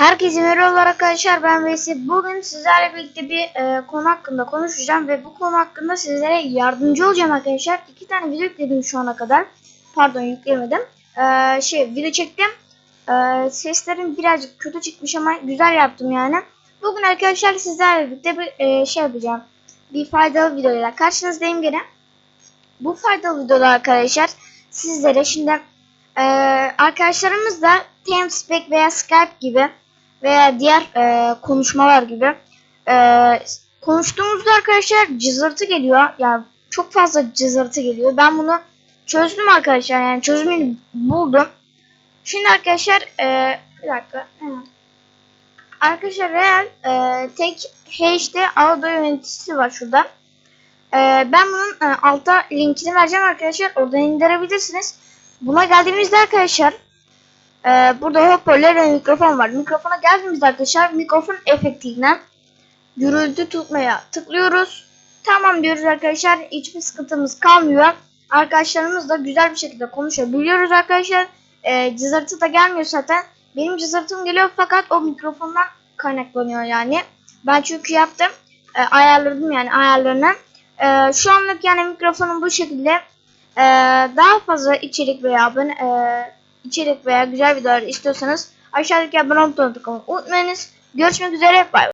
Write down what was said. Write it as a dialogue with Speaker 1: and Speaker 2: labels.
Speaker 1: Herkese merhabalar arkadaşlar ben Veysi. Bugün sizlerle birlikte bir e, konu hakkında konuşacağım ve bu konu hakkında sizlere yardımcı olacağım arkadaşlar. İki tane video yükledim şu ana kadar. Pardon yüklemedim. E, şey video çektim. E, seslerim birazcık kötü çıkmış ama güzel yaptım yani. Bugün arkadaşlar sizlerle birlikte bir e, şey yapacağım. Bir faydalı videoyla karşınızdayım gene. Bu faydalı videoda arkadaşlar sizlere şimdi e, arkadaşlarımızla TeamSpeak veya Skype gibi veya diğer e, konuşmalar gibi e, konuştuğumuzda arkadaşlar cızırtı geliyor. Yani çok fazla cızırtı geliyor. Ben bunu çözdüm arkadaşlar. Yani çözümünü buldum. Şimdi arkadaşlar e, bir dakika. hemen. Arkadaşlar Real e, tek HD audio yöneticisi var şurada. E, ben bunun e, alta linkini vereceğim arkadaşlar. Oradan indirebilirsiniz. Buna geldiğimizde arkadaşlar ee, burada hoparlör ve mikrofon var. Mikrofona geldiğimizde arkadaşlar mikrofon efektinden gürültü tutmaya tıklıyoruz. Tamam diyoruz arkadaşlar. Hiçbir sıkıntımız kalmıyor. Arkadaşlarımızla güzel bir şekilde konuşabiliyoruz arkadaşlar. Ee, cızırtı da gelmiyor zaten. Benim cızırtım geliyor fakat o mikrofondan kaynaklanıyor yani. Ben çünkü yaptım. Ee, ayarladım yani ayarlarını. Ee, şu anlık yani mikrofonum bu şekilde. Ee, daha fazla içerik veya abone, e, içerik veya güzel videolar istiyorsanız aşağıdaki abone butonuna tıklamayı unutmayınız. Görüşmek üzere. Bay bay.